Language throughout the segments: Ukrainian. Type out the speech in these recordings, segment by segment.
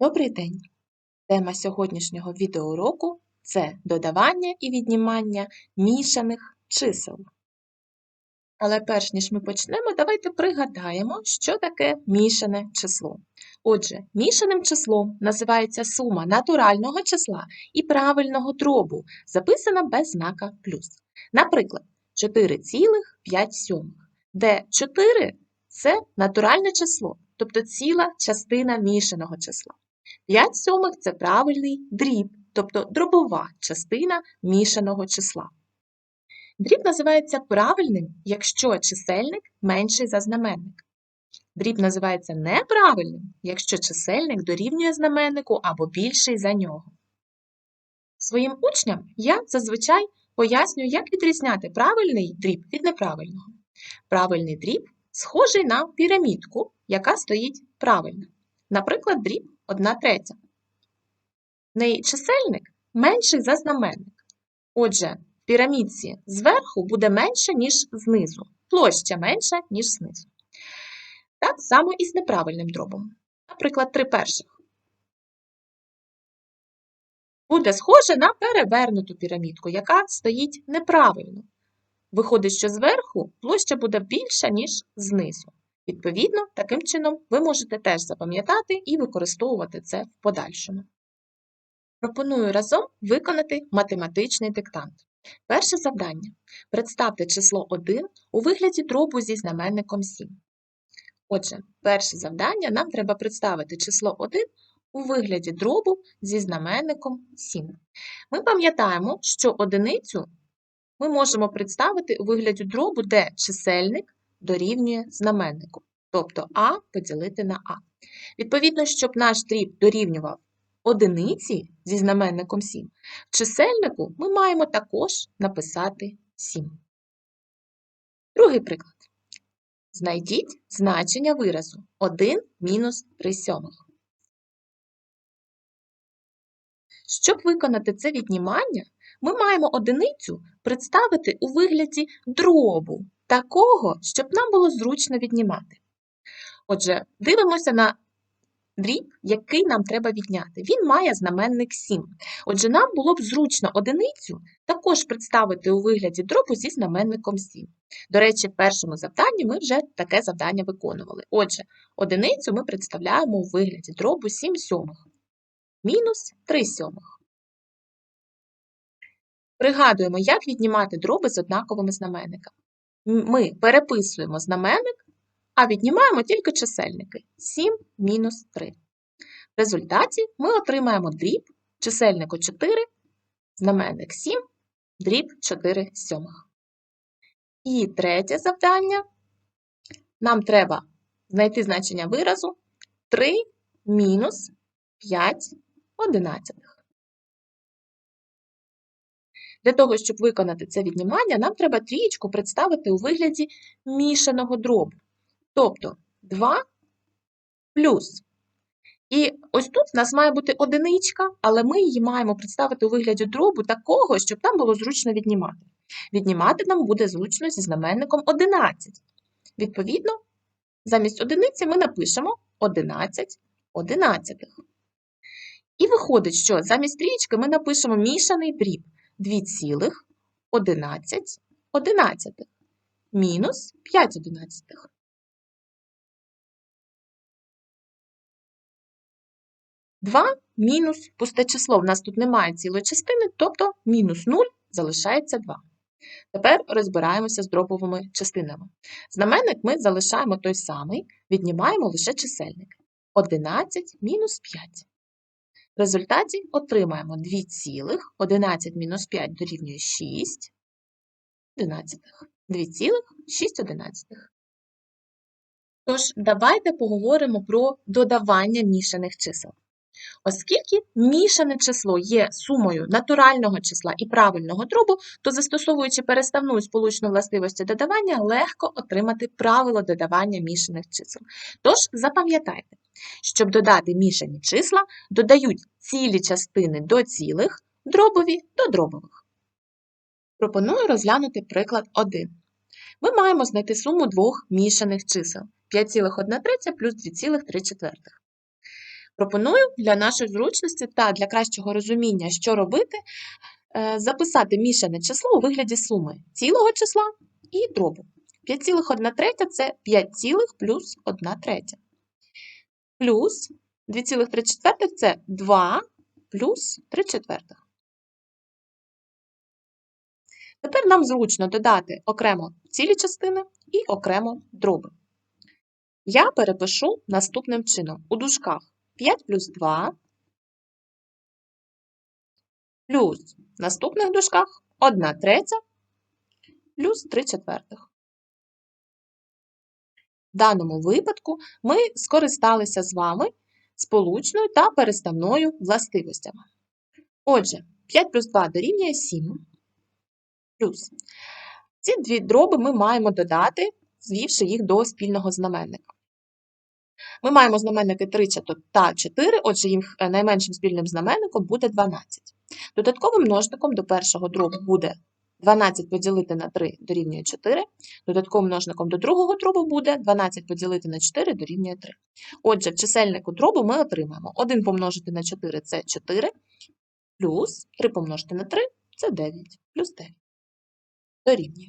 Добрий день! Тема сьогоднішнього відеоуроку – це додавання і віднімання мішаних чисел. Але перш ніж ми почнемо, давайте пригадаємо, що таке мішане число. Отже, мішаним числом називається сума натурального числа і правильного дробу, записана без знака плюс. Наприклад, 4,5, де 4 – це натуральне число, тобто ціла частина мішаного числа. 5 сьомих – це правильний дріб, тобто дробова частина мішаного числа. Дріб називається правильним, якщо чисельник менший за знаменник. Дріб називається неправильним, якщо чисельник дорівнює знаменнику або більший за нього. Своїм учням я зазвичай пояснюю, як відрізняти правильний дріб від неправильного. Правильний дріб схожий на пірамідку, яка стоїть правильно. Наприклад, дріб 1 третя. Неї чисельник менший за знаменник. Отже, в пірамідці зверху буде менше, ніж знизу, площа менша, ніж знизу. Так само і з неправильним дробом. Наприклад, 3 перших. Буде схоже на перевернуту пірамідку, яка стоїть неправильно. Виходить, що зверху площа буде більша, ніж знизу. Відповідно, таким чином ви можете теж запам'ятати і використовувати це в подальшому. Пропоную разом виконати математичний диктант. Перше завдання. Представте число 1 у вигляді дробу зі знаменником 7. Отже, перше завдання нам треба представити число 1 у вигляді дробу зі знаменником 7. Ми пам'ятаємо, що одиницю ми можемо представити у вигляді дробу, де чисельник дорівнює знаменнику, тобто А поділити на А. Відповідно, щоб наш дріб дорівнював одиниці зі знаменником 7, в чисельнику ми маємо також написати 7. Другий приклад. Знайдіть значення виразу 1 мінус 3 сьомих. Щоб виконати це віднімання, ми маємо одиницю представити у вигляді дробу, такого, щоб нам було зручно віднімати. Отже, дивимося на дріб, який нам треба відняти. Він має знаменник 7. Отже, нам було б зручно одиницю також представити у вигляді дробу зі знаменником 7. До речі, в першому завданні ми вже таке завдання виконували. Отже, одиницю ми представляємо у вигляді дробу 7 сьомих. Мінус 3 сьомих. Пригадуємо, як віднімати дроби з однаковими знаменниками. Ми переписуємо знаменник, а віднімаємо тільки чисельники 7 мінус 3. В результаті ми отримаємо дріб чисельнику 4, знаменник 7, дріб 4 сьомих. І третє завдання. Нам треба знайти значення виразу 3 мінус 5 одинадцятих. Для того, щоб виконати це віднімання, нам треба трієчку представити у вигляді мішаного дробу. Тобто 2 плюс. І ось тут в нас має бути одиничка, але ми її маємо представити у вигляді дробу такого, щоб там було зручно віднімати. Віднімати нам буде зручно зі знаменником 11. Відповідно, замість одиниці ми напишемо 11 одинадцятих. І виходить, що замість трієчки ми напишемо мішаний дріб 2,11 одинадцятих мінус 5 одинадцятих. Два мінус пусте число. В нас тут немає цілої частини, тобто мінус 0 залишається 2. Тепер розбираємося з дробовими частинами. Знаменник ми залишаємо той самий, віднімаємо лише чисельник. 11 мінус 5. В результаті отримаємо 2 цілих, 11 мінус 5 дорівнює 6 одинадцятих. 2,6 одинадцятих. Тож, давайте поговоримо про додавання мішаних чисел. Оскільки мішане число є сумою натурального числа і правильного дробу, то застосовуючи переставну сполучну властивості додавання, легко отримати правило додавання мішаних чисел. Тож запам'ятайте, щоб додати мішані числа, додають цілі частини до цілих, дробові до дробових. Пропоную розглянути приклад 1. Ми маємо знайти суму двох мішаних чисел 5,1 плюс 2,3. Пропоную для нашої зручності та для кращого розуміння, що робити, е, записати мішане число у вигляді суми цілого числа і дробу. 5,1 третя – це 5 цілих плюс 1 третя. Плюс 2,3 четвертих – це 2 плюс 3 четвертих. Тепер нам зручно додати окремо цілі частини і окремо дроби. Я перепишу наступним чином. У дужках 5 плюс 2 плюс в наступних дужках 1 третя плюс 3 четвертих. В даному випадку ми скористалися з вами сполучною та переставною властивостями. Отже, 5 плюс 2 дорівнює 7 плюс. Ці дві дроби ми маємо додати, звівши їх до спільного знаменника. Ми маємо знаменники 3 та 4, отже, їх е, найменшим спільним знаменником буде 12. Додатковим множником до першого дробу буде 12 поділити на 3 дорівнює 4. Додатковим множником до другого дробу буде 12 поділити на 4 дорівнює 3. Отже, в чисельнику дробу ми отримаємо 1 помножити на 4 це 4, плюс 3 помножити на 3 це 9, плюс 9. Дорівнює.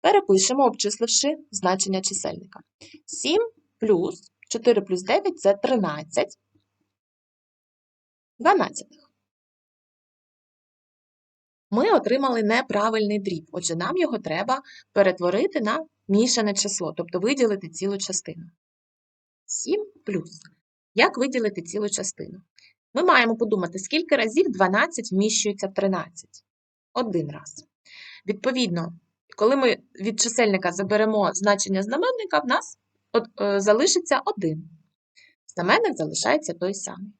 Перепишемо, обчисливши значення чисельника. 7 плюс 4 плюс 9 це 13. 12. Ми отримали неправильний дріб, отже, нам його треба перетворити на мішане число, тобто виділити цілу частину. 7 плюс. Як виділити цілу частину? Ми маємо подумати, скільки разів 12 вміщується в 13. Один раз. Відповідно, коли ми від чисельника заберемо значення знаменника, в нас залишиться 1. Знаменник залишається той самий.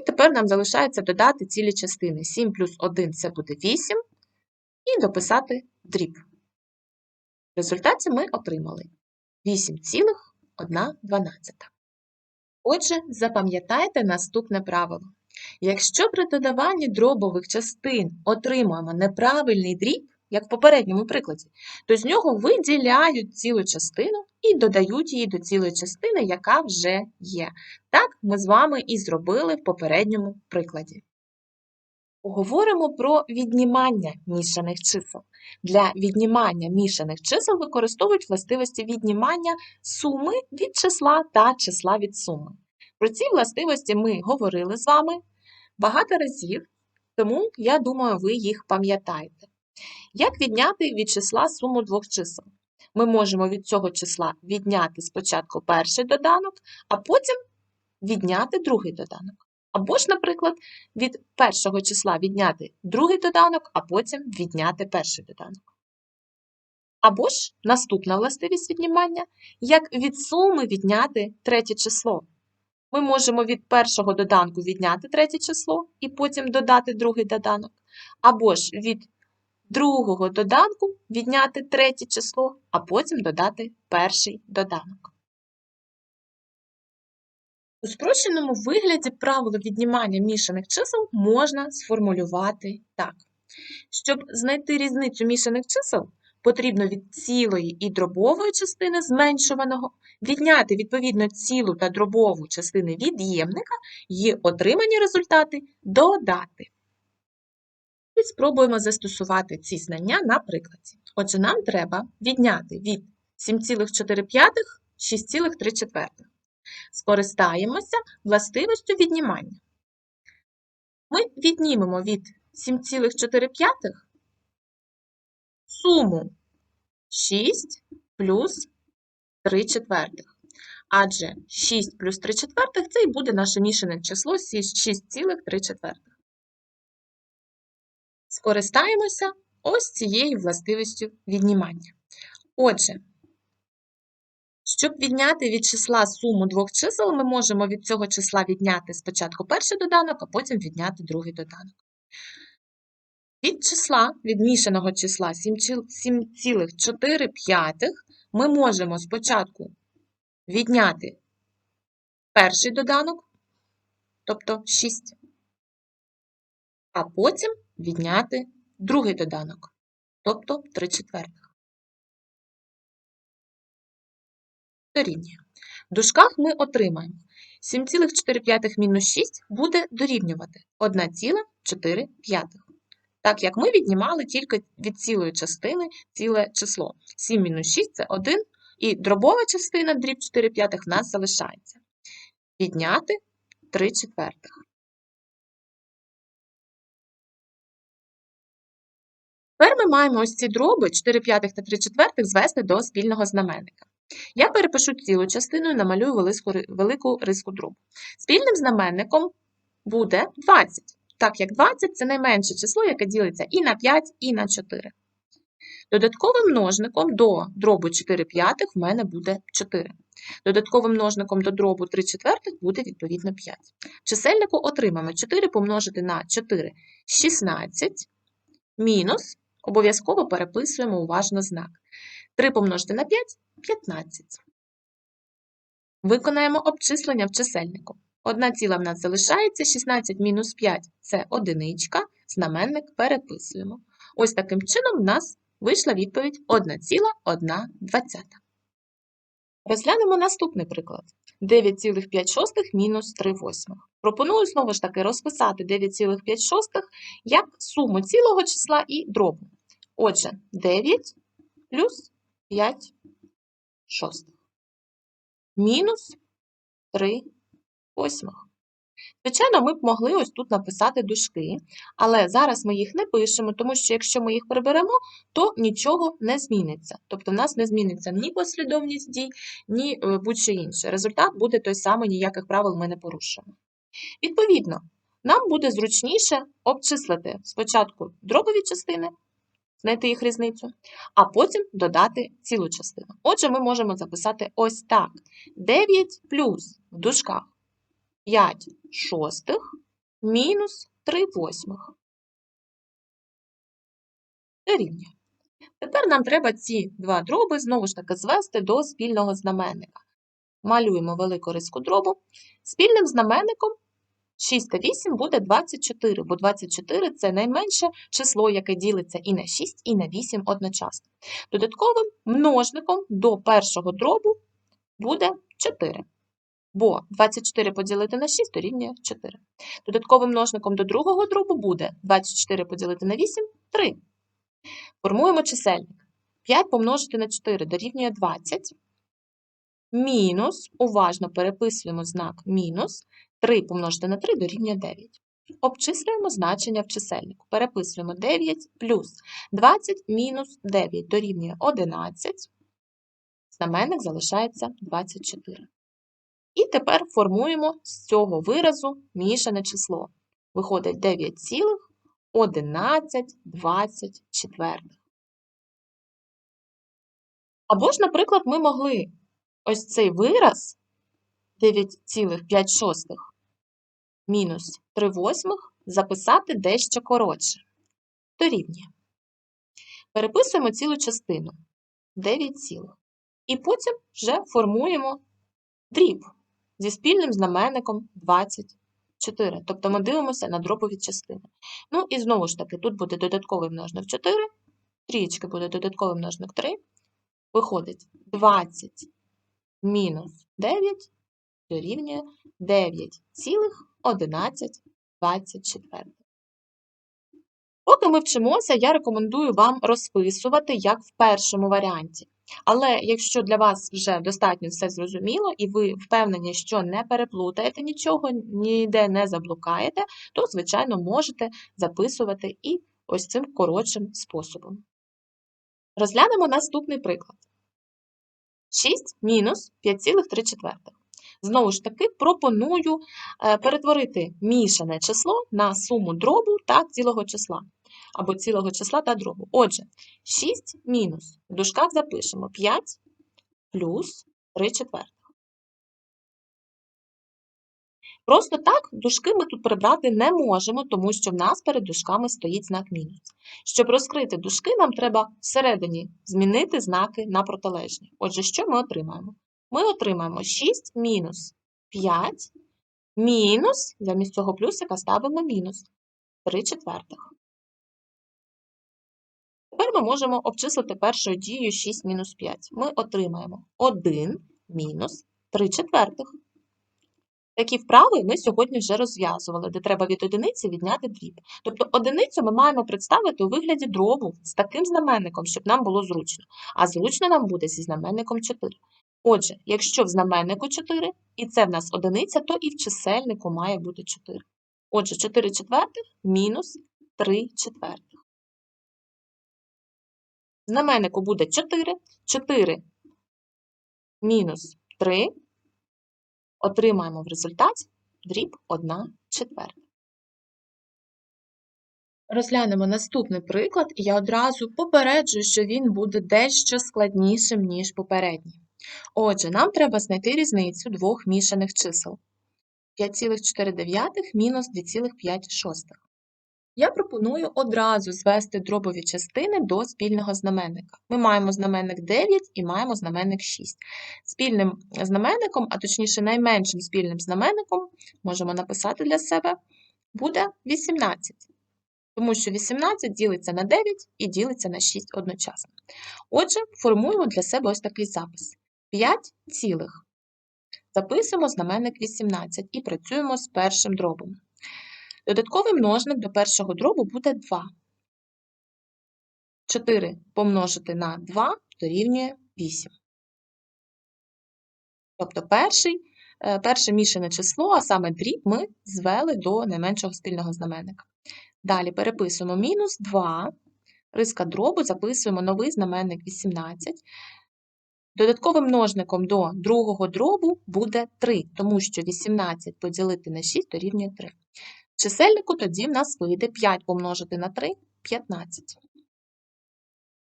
І тепер нам залишається додати цілі частини. 7 плюс 1 це буде 8, і дописати дріб. В результаті ми отримали 8,1. Отже, запам'ятайте наступне правило. Якщо при додаванні дробових частин отримуємо неправильний дріб, як в попередньому прикладі, то з нього виділяють цілу частину і додають її до цілої частини, яка вже є. Так ми з вами і зробили в попередньому прикладі. Поговоримо про віднімання мішаних чисел. Для віднімання мішаних чисел використовують властивості віднімання суми від числа та числа від суми. Про ці властивості ми говорили з вами багато разів, тому я думаю, ви їх пам'ятаєте. Як відняти від числа суму двох чисел? Ми можемо від цього числа відняти спочатку перший доданок, а потім відняти другий доданок. Або ж, наприклад, від першого числа відняти другий доданок, а потім відняти перший доданок. Або ж наступна властивість віднімання, як від суми відняти третє число. Ми можемо від першого доданку відняти третє число і потім додати другий доданок, або ж від другого доданку відняти третє число, а потім додати перший доданок. У спрощеному вигляді правило віднімання мішаних чисел можна сформулювати так. Щоб знайти різницю мішаних чисел, потрібно від цілої і дробової частини зменшуваного відняти відповідно цілу та дробову частини від'ємника і отримані результати додати. І спробуємо застосувати ці знання на прикладі. Отже, нам треба відняти від 7,4 6,3. Скористаємося властивістю віднімання. Ми віднімемо від 7,4 суму 6 плюс 3 четвертих. Адже 6 плюс 3 четвертих це і буде наше мішане число 6,3 четвертих. Скористаємося ось цією властивістю віднімання. Отже, щоб відняти від числа суму двох чисел, ми можемо від цього числа відняти спочатку перший доданок, а потім відняти другий доданок. Від числа, від мішаного числа 7,4 ми можемо спочатку відняти перший доданок, тобто 6, а потім відняти другий доданок, тобто 3 четвертих. Дорівнює. В дужках ми отримаємо 7,4 мінус 6 буде дорівнювати 1,4. Так як ми віднімали тільки від цілої частини ціле число. 7 мінус 6 – це 1, і дробова частина дріб 4 п'ятих в нас залишається. Відняти 3 четвертих. Тепер ми маємо ось ці дроби 4 п'ятих та 3 четвертих звести до спільного знаменника. Я перепишу цілу частину і намалюю велику, риску дробу. Спільним знаменником буде 20, так як 20 – це найменше число, яке ділиться і на 5, і на 4. Додатковим множником до дробу 4 п'ятих в мене буде 4. Додатковим множником до дробу 3 четвертих буде відповідно 5. В чисельнику отримаємо 4 помножити на 4 – 16, мінус, обов'язково переписуємо уважно знак. 3 помножити на 5 – 15. Виконаємо обчислення в чисельнику. Одна ціла в нас залишається, 16 мінус 5 – це одиничка, знаменник переписуємо. Ось таким чином в нас вийшла відповідь 1,1. Розглянемо наступний приклад. 9,5 мінус 3 восьмих. Пропоную знову ж таки розписати 9,5 як суму цілого числа і дробу. Отже, 9 плюс 5 шостих. Мінус 3 восьмих. Звичайно, ми б могли ось тут написати дужки, але зараз ми їх не пишемо, тому що якщо ми їх приберемо, то нічого не зміниться. Тобто в нас не зміниться ні послідовність дій, ні е, будь-що інше. Результат буде той самий, ніяких правил ми не порушуємо. Відповідно, нам буде зручніше обчислити спочатку дробові частини, знайти їх різницю, а потім додати цілу частину. Отже, ми можемо записати ось так: 9 плюс в дужках 5 шостих мінус 3 восьмих. Дорівнює. Тепер нам треба ці два дроби знову ж таки звести до спільного знаменника. Малюємо велику риску дробу. Спільним знаменником 6 та 8 буде 24, бо 24 це найменше число, яке ділиться і на 6, і на 8 одночасно. Додатковим множником до першого дробу буде 4 бо 24 поділити на 6 дорівнює 4. Додатковим множником до другого дробу буде 24 поділити на 8 3. Формуємо чисельник. 5 помножити на 4 дорівнює 20. Мінус, уважно переписуємо знак мінус, 3 помножити на 3 дорівнює 9. Обчислюємо значення в чисельнику. Переписуємо 9 плюс 20 мінус 9 дорівнює 11. Знаменник залишається 24. І тепер формуємо з цього виразу мішане число. Виходить 9,1124. Або ж, наприклад, ми могли ось цей вираз 9,5 мінус 3 восьмих записати дещо коротше. Дорівнює. Переписуємо цілу частину 9 цілих. І потім вже формуємо дріб зі спільним знаменником 24. Тобто ми дивимося на дропові частини. Ну і знову ж таки, тут буде додатковий множник 4, трієчки буде додатковий множник 3. Виходить 20 мінус 9 дорівнює 9,1124. Поки ми вчимося, я рекомендую вам розписувати, як в першому варіанті. Але якщо для вас вже достатньо все зрозуміло, і ви впевнені, що не переплутаєте нічого, ніде не заблукаєте, то, звичайно, можете записувати і ось цим коротшим способом. Розглянемо наступний приклад. 6 мінус 5,3. Знову ж таки, пропоную е, перетворити мішане число на суму дробу та цілого числа або цілого числа та дробу. Отже, 6 мінус в дужках запишемо 5 плюс 3 четвертих. Просто так дужки ми тут прибрати не можемо, тому що в нас перед дужками стоїть знак мінус. Щоб розкрити дужки, нам треба всередині змінити знаки на протилежні. Отже, що ми отримаємо? Ми отримаємо 6 мінус 5 мінус, замість цього плюсика ставимо мінус 3 четвертих. Тепер ми можемо обчислити першою дією 6 мінус 5. Ми отримаємо 1 мінус 3 четвертих. Такі вправи ми сьогодні вже розв'язували, де треба від одиниці відняти дріб. Тобто одиницю ми маємо представити у вигляді дробу з таким знаменником, щоб нам було зручно. А зручно нам буде зі знаменником 4. Отже, якщо в знаменнику 4, і це в нас одиниця, то і в чисельнику має бути 4. Отже, 4 четвертих мінус 3 четвертих. Знаменнику буде 4, 4 мінус 3 отримаємо в результаті дріб 1 четверта. Розглянемо наступний приклад, і я одразу попереджую, що він буде дещо складнішим, ніж попередній. Отже, нам треба знайти різницю двох мішаних чисел 5,4 мінус 2,5. Я пропоную одразу звести дробові частини до спільного знаменника. Ми маємо знаменник 9 і маємо знаменник 6. Спільним знаменником, а точніше найменшим спільним знаменником, можемо написати для себе, буде 18. Тому що 18 ділиться на 9 і ділиться на 6 одночасно. Отже, формуємо для себе ось такий запис: 5 цілих. Записуємо знаменник 18 і працюємо з першим дробом. Додатковий множник до першого дробу буде 2. 4 помножити на 2 дорівнює 8. Тобто перший, е, перше мішане число, а саме дріб, ми звели до найменшого спільного знаменника. Далі переписуємо мінус 2, риска дробу, записуємо новий знаменник 18. Додатковим множником до другого дробу буде 3, тому що 18 поділити на 6 дорівнює 3. Чисельнику тоді в нас вийде 5 помножити на 3 15.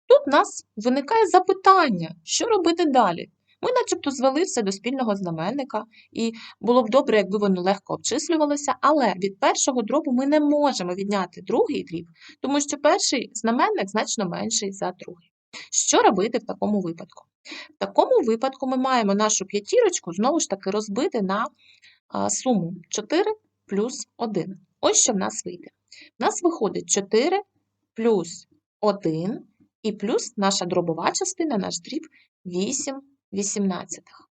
Тут в нас виникає запитання, що робити далі. Ми начебто звели все до спільного знаменника, і було б добре, якби воно легко обчислювалося, але від першого дробу ми не можемо відняти другий дріб, тому що перший знаменник значно менший за другий. Що робити в такому випадку? В такому випадку ми маємо нашу п'ятірочку знову ж таки розбити на суму 4 плюс 1. Ось що в нас вийде. В нас виходить 4 плюс 1 і плюс наша дробова частина, наш дріб 8 вісімнадцятих.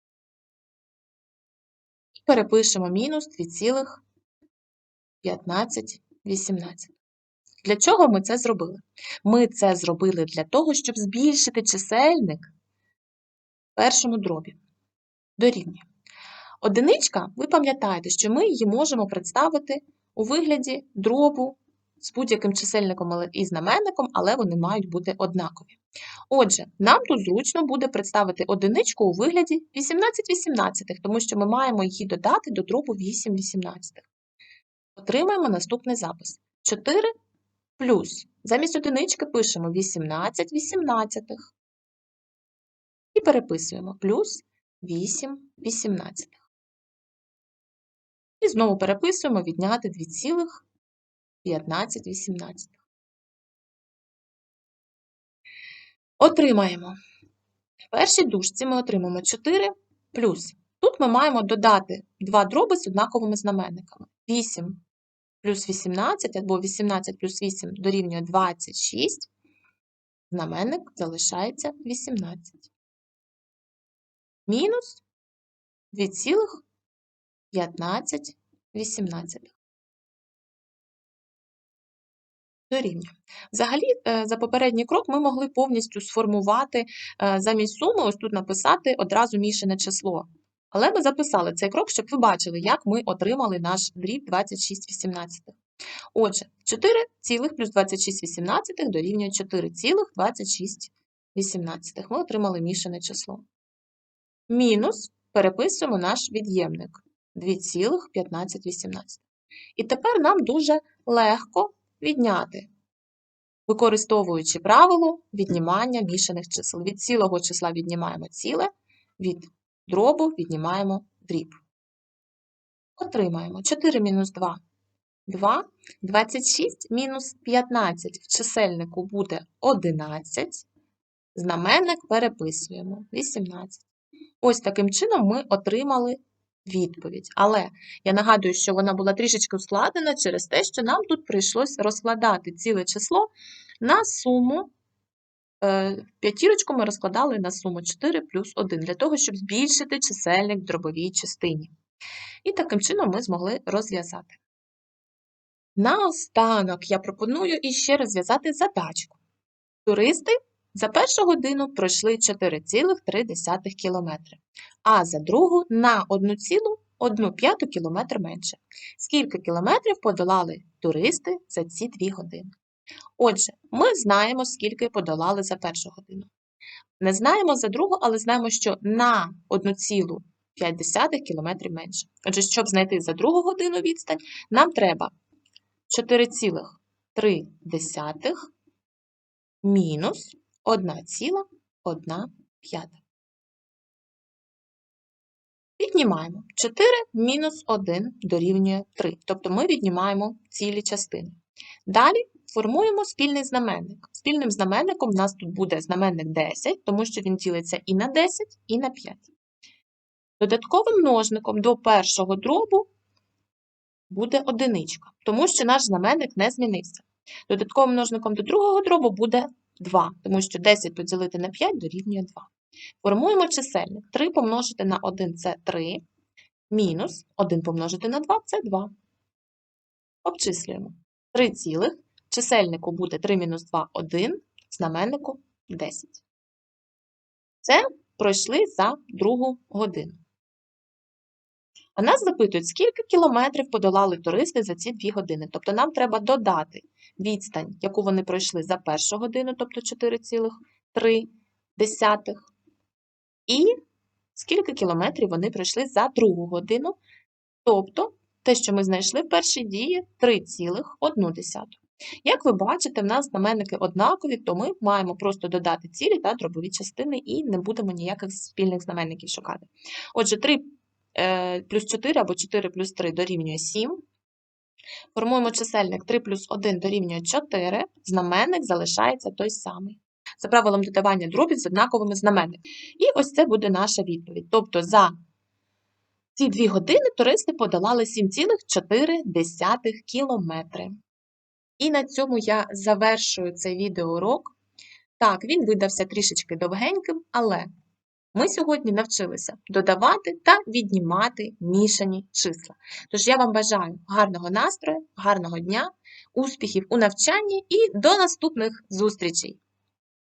Перепишемо мінус 2,15 18. Для чого ми це зробили? Ми це зробили для того, щоб збільшити чисельник в першому дробі. Дорівнює. Одиничка, ви пам'ятаєте, що ми її можемо представити у вигляді дробу з будь-яким чисельником і знаменником, але вони мають бути однакові. Отже, нам тут зручно буде представити одиничку у вигляді 18 18, тому що ми маємо її додати до дробу 8 18. Отримаємо наступний запис. 4 плюс. Замість одинички пишемо 18 18. І переписуємо плюс 8 18. І знову переписуємо відняти 2,15 Отримаємо. В першій дужці ми отримаємо 4 плюс. Тут ми маємо додати два дроби з однаковими знаменниками. 8 плюс 18 або 18 плюс 8 дорівнює 26. Знаменник залишається 18. Мінус 2,15 18. Дорівнює. Взагалі, е, за попередній крок ми могли повністю сформувати е, замість суми, ось тут написати одразу мішане число. Але ми записали цей крок, щоб ви бачили, як ми отримали наш дріб 26 18. Отже, 4 цілих плюс 26 18 дорівнює 4 цілих 26 18. Ми отримали мішане число. Мінус переписуємо наш від'ємник 2,15 18. І тепер нам дуже легко відняти, використовуючи правило віднімання мішаних чисел. Від цілого числа віднімаємо ціле, від дробу віднімаємо дріб. Отримаємо 4 мінус 2 2, 26 мінус 15 в чисельнику буде 11, знаменник переписуємо 18. Ось таким чином ми отримали відповідь. Але я нагадую, що вона була трішечки ускладнена через те, що нам тут прийшлось розкладати ціле число на суму. Е, п'ятірочку ми розкладали на суму 4 плюс 1, для того, щоб збільшити чисельник в дробовій частині. І таким чином ми змогли розв'язати. Наостанок я пропоную іще розв'язати задачку. Туристи за першу годину пройшли 4,3 км, а за другу на 1,1 п'яту км менше. Скільки кілометрів подолали туристи за ці 2 години? Отже, ми знаємо, скільки подолали за першу годину. Не знаємо за другу, але знаємо, що на 1,5 км менше. Отже, щоб знайти за другу годину відстань, нам треба 4,3 мінус 1,1 п'ята. Віднімаємо 4 мінус 1 дорівнює 3, тобто ми віднімаємо цілі частини. Далі формуємо спільний знаменник. Спільним знаменником у нас тут буде знаменник 10, тому що він ділиться і на 10, і на 5. Додатковим множником до першого дробу буде одиничка, тому що наш знаменник не змінився. Додатковим множником до другого дробу буде 2, тому що 10 поділити на 5 дорівнює 2. Формуємо чисельник. 3 помножити на 1 це 3, мінус 1 помножити на 2 це 2. Обчислюємо. 3 цілих, чисельнику буде 3 мінус 2 1, знаменнику 10. Це пройшли за другу годину. А нас запитують, скільки кілометрів подолали туристи за ці 2 години. Тобто нам треба додати відстань, яку вони пройшли за першу годину, тобто 4,3, і скільки кілометрів вони пройшли за другу годину, тобто те, що ми знайшли в першій дії 3,1. Як ви бачите, в нас знаменники однакові, то ми маємо просто додати цілі та дробові частини і не будемо ніяких спільних знаменників шукати. Отже, 3 е, плюс 4 або 4 плюс 3 дорівнює 7. Формуємо чисельник 3 плюс 1 дорівнює 4, знаменник залишається той самий. За правилом додавання дробів з однаковими знаменниками. І ось це буде наша відповідь. Тобто за ці 2 години туристи подолали 7,4 кілометри. І на цьому я завершую цей відеоурок. Так, він видався трішечки довгеньким, але ми сьогодні навчилися додавати та віднімати мішані числа. Тож я вам бажаю гарного настрою, гарного дня, успіхів у навчанні і до наступних зустрічей!